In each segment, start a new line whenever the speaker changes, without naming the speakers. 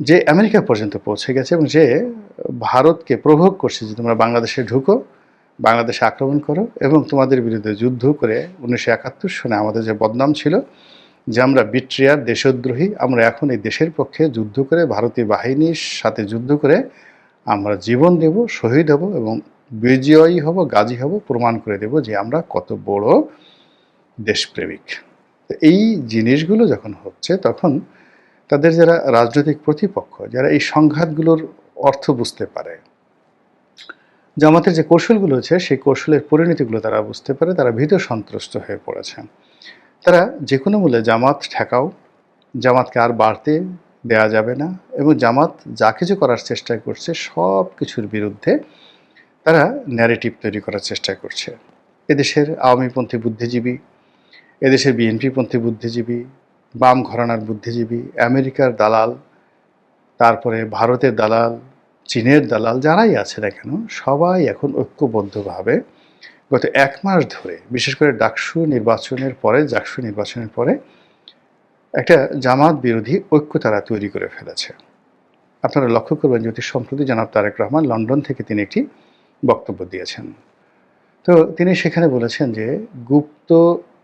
যে আমেরিকা পর্যন্ত পৌঁছে গেছে এবং যে ভারতকে প্রভোগ করছে যে তোমরা বাংলাদেশে ঢুকো, বাংলাদেশে আক্রমণ করো এবং তোমাদের বিরুদ্ধে যুদ্ধ করে উনিশশো একাত্তর সনে আমাদের যে বদনাম ছিল যে আমরা বিট্রিয়ার দেশদ্রোহী, আমরা এখন এই দেশের পক্ষে যুদ্ধ করে ভারতীয় বাহিনীর সাথে যুদ্ধ করে আমরা জীবন দেব, শহীদ হব এবং বিজয়ী হব, গাজী হব, প্রমাণ করে দেব যে আমরা কত বড় দেশপ্রেমিক। এই জিনিসগুলো যখন হচ্ছে তখন তাদের যারা রাজনৈতিক প্রতিপক্ষ, যারা এই সংঘাতগুলোর অর্থ বুঝতে পারে, জামাতের যে কৌশলগুলো আছে, সেই কৌশলের পরিণতিগুলো তারা বুঝতে পারে, তারা ভীত সন্ত্রস্ত হয়ে পড়েছে। তারা যে কোনো মূল্যে জামাত ঠেকাও, জামাতকে আর বাড়তে দেয়া যাবে না এবং জামাত যা কিছু করার চেষ্টা করছে, সব কিছুর বিরুদ্ধে তারা ন্যারেটিভ তৈরি করার চেষ্টা করছে। এদেশের আওয়ামীপন্থী বুদ্ধিজীবী, এদেশের বিএনপিপন্থী বুদ্ধিজীবী বাম ঘরানার বুদ্ধিজীবী, আমেরিকার দালাল, তারপরে ভারতের দালাল, চীনের দালাল, যারাই আছে না কেন, সবাই এখন ঐক্যবদ্ধভাবে গত এক মাস ধরে, বিশেষ করে ডাকসু নির্বাচনের পরে, জাকসু নির্বাচনের পরে, একটা জামাত বিরোধী ঐক্য তারা তৈরি করে ফেলেছে। আপনারা লক্ষ্য করবেন যদি সম্প্রতি জনাব তারেক রহমান লন্ডন থেকে তিনি একটি বক্তব্য দিয়েছেন। তো তিনি সেখানে বলেছেন যে, গুপ্ত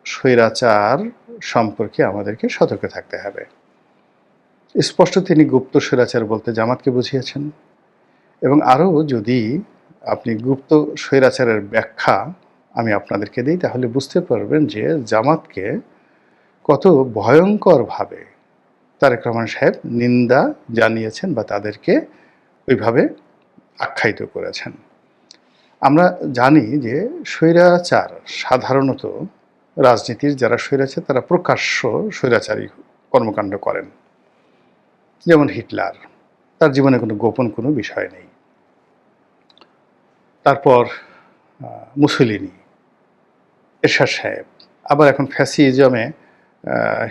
স্বৈরাচার সম্পর্কে আমাদেরকে সতর্ক থাকতে হবে। স্পষ্ট তিনি গুপ্ত স্বৈরাচার বলতে জামাতকে বুঝিয়েছেন। এবং আরও যদি আপনি গুপ্ত স্বৈরাচারের ব্যাখ্যা আমি আপনাদেরকে দিই, তাহলে বুঝতে পারবেন যে জামাতকে কত ভয়ঙ্করভাবে তারেক রহমান সাহেব নিন্দা জানিয়েছেন বা তাদেরকে ওইভাবে আখ্যায়িত করেছেন। আমরা জানি যে স্বৈরাচার সাধারণত রাজনীতির যারা স্বৈরাচার, তারা প্রকাশ্য স্বৈরাচারী কর্মকাণ্ড করেন। যেমন হিটলার। তার জীবনে কোনো গোপন কোনো বিষয় নেই। তারপর মুসলিনি, এরশাদ সাহেব। আবার এখন ফ্যাসিজমে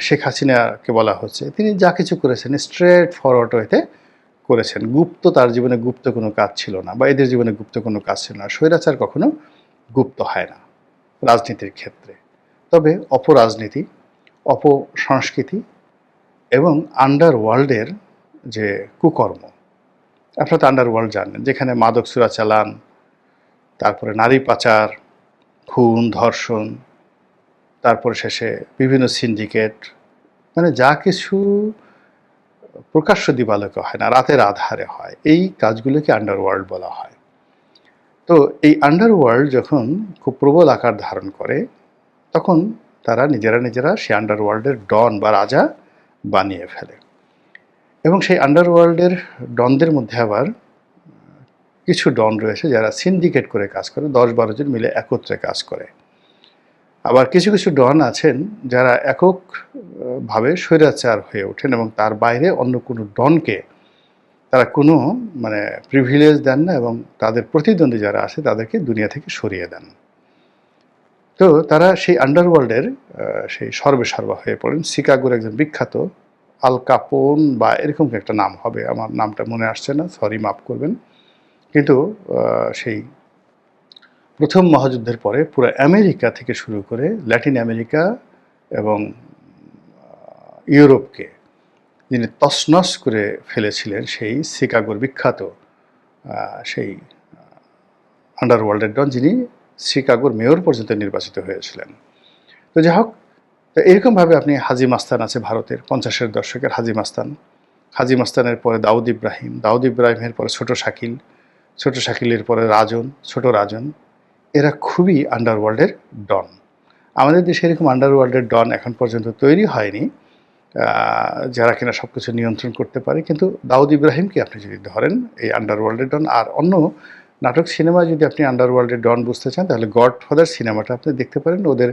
শেখ হাসিনাকে বলা হচ্ছে। তিনি যা কিছু করেছেন, স্ট্রেট ফরওয়ার্ড ওয়েতে করেছেন। গুপ্ত, তার জীবনে গুপ্ত কোনো কাজ ছিল না, বা এদের জীবনে গুপ্ত কোনো কাজ ছিল না। স্বৈরাচার কখনো গুপ্ত হয় না, রাজনীতির ক্ষেত্রে। তবে অপরাজনীতি, অপসংস্কৃতি এবং আন্ডার ওয়ার্ল্ডের যে কুকর্ম, আপনারা তো আন্ডার ওয়ার্ল্ড জানেন, যেখানে মাদক চোরাচালান তারপরে নারী পাচার, খুন, ধর্ষণ, তারপরে শেষে বিভিন্ন সিন্ডিকেট মানে যা কিছু প্রকাশ্য দিবালোকে হয় না, রাতের আধারে হয়, এই কাজগুলোকে আন্ডারওয়ার্ল্ড বলা হয়। তো এই আন্ডারওয়ার্ল্ড যখন খুব প্রবল আকার ধারণ করে তখন তারা নিজেরা নিজেরা সেই আন্ডারওয়ার্ল্ডের ডন বা রাজা বানিয়ে ফেলে। এবং সেই আন্ডারওয়ার্ল্ডের ডনদের মধ্যে আবার কিছু ডন রয়েছে যারা সিন্ডিকেট করে কাজ করে, দশ বারো জন মিলে একত্রে কাজ করে। আবার কিছু কিছু ডন আছেন যারা এককভাবে স্বৈরাচার হয়ে ওঠেন এবং তার বাইরে অন্য কোনো ডনকে তারা কোনো মানে প্রিভিলেজ দেন না এবং তাদের প্রতিদ্বন্দ্বী যারা আছে তাদেরকে দুনিয়া থেকে সরিয়ে দেন। তো তারা সেই আন্ডারওয়ার্ল্ডের সেই সর্বেসর্বা হয়ে পড়েন। শিকাগোর একজন বিখ্যাত আল কাপন বা এরকম একটা নাম হবে, আমার নামটা মনে আসছে না সরি মাফ করবেন। কিন্তু সেই প্রথম মহাযুদ্ধের পরে পুরো আমেরিকা থেকে শুরু করে ল্যাটিন আমেরিকা এবং ইউরোপকে যিনি তছনছ করে ফেলেছিলেন, সেই শিকাগোর বিখ্যাত সেই আন্ডারওয়ার্ল্ডের ডন যিনি শিকাগোর মেয়র পর্যন্ত নির্বাচিত হয়েছিলেন। তো যাই হোক এরকমভাবে আপনি হাজি মাস্তান আছে ভারতের, পঞ্চাশের দশকের হাজি মাস্তান। হাজি মাস্তানের পরে দাউদ ইব্রাহিম, দাউদ ইব্রাহিমের পরে ছোট শাকিল, ছোট শাকিলের পরে রাজন, ছোট রাজন। এরা খুবই আন্ডারওয়ার্ল্ডের ডন। আমাদের দেশে এরকম আন্ডারওয়ার্ল্ডের ডন এখন পর্যন্ত তৈরি হয়নি। যারা কিনা সব কিছু নিয়ন্ত্রণ করতে পারে, কিন্তু দাউদ ইব্রাহিমকে আপনি যদি ধরেন, এই আন্ডারওয়ার্ল্ডের ডন আর অন্য নাটক সিনেমা যদি আপনি আন্ডারওয়ার্ল্ডের ডন বুঝতে চান, তাহলে গড ফাদার সিনেমাটা আপনি দেখতে পারেন। ওদের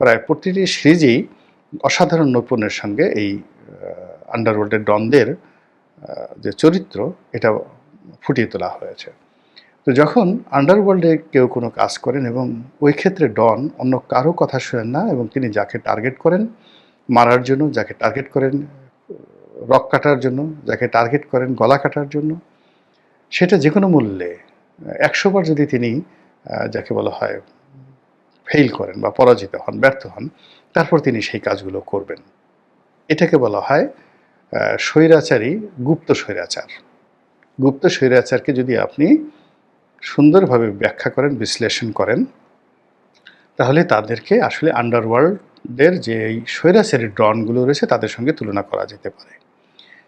প্রায় প্রতিটি সিরিজেই অসাধারণ নৈপুণ্যের সঙ্গে এই আন্ডারওয়ার্ল্ডের ডনদের যে চরিত্র, এটা ফুটিয়ে তোলা হয়েছে। তো যখন আন্ডারওয়ার্ল্ডে কেউ কোনো কাজ করেন এবং ওই ক্ষেত্রে ডন অন্য কারও কথা শোনেন না এবং তিনি যাকে টার্গেট করেন, মারার জন্য, যাকে টার্গেট করেন, রক কাটার জন্য, যাকে টার্গেট করেন, গলা কাটার জন্য, সেটা যে কোনো মূল্যে একশোবার যদি তিনি যাকে বলা হয় ফেল করেন বা পরাজিত হন, ব্যর্থ হন, তারপর তিনি সেই কাজগুলো করবেন। এটাকে বলা হয় স্বৈরাচারী গুপ্ত স্বৈরাচার। গুপ্ত স্বৈরাচারকে যদি আপনি সুন্দরভাবে ব্যাখ্যা করেন, বিশ্লেষণ করেন, তাহলে তাদেরকে আসলে আন্ডারওয়ার্ল্ডের যে স্বৈরাচারী ডনগুলো রয়েছে, তাদের সঙ্গে তুলনা করা যেতে পারে।